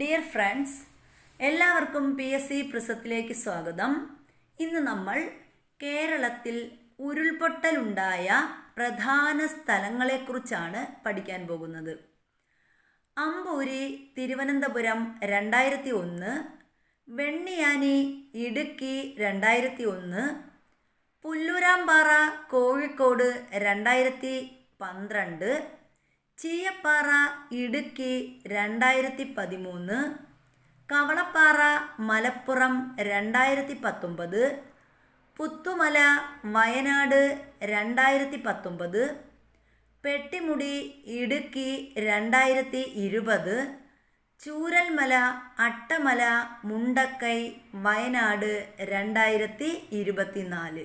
Dear friends എല്ലാവർക്കും P S C പ്രിസത്തിലേക്ക് സ്വാഗതം. ഇന്ന് നമ്മൾ കേരളത്തിൽ ഉരുൾപൊട്ടലുണ്ടായ പ്രധാന സ്ഥലങ്ങളെക്കുറിച്ചാണ് പഠിക്കാൻ പോകുന്നത്. അമ്പൂരി തിരുവനന്തപുരം രണ്ടായിരത്തി ഒന്ന് വെണ്ണിയാനി ഇടുക്കി രണ്ടായിരത്തി ഒന്ന് പുല്ലൂരാമ്പാറ കോഴിക്കോട് രണ്ടായിരത്തി പന്ത്രണ്ട് ചീയപ്പാറ ഇടുക്കി രണ്ടായിരത്തി പതിമൂന്ന് കവളപ്പാറ മലപ്പുറം രണ്ടായിരത്തി പത്തൊമ്പത് പുത്തുമല വയനാട് രണ്ടായിരത്തി പത്തൊമ്പത് പെട്ടിമുടി ഇടുക്കി രണ്ടായിരത്തി ഇരുപത് ചൂരൽമല അട്ടമല മുണ്ടക്കൈ വയനാട് രണ്ടായിരത്തി ഇരുപത്തിനാല്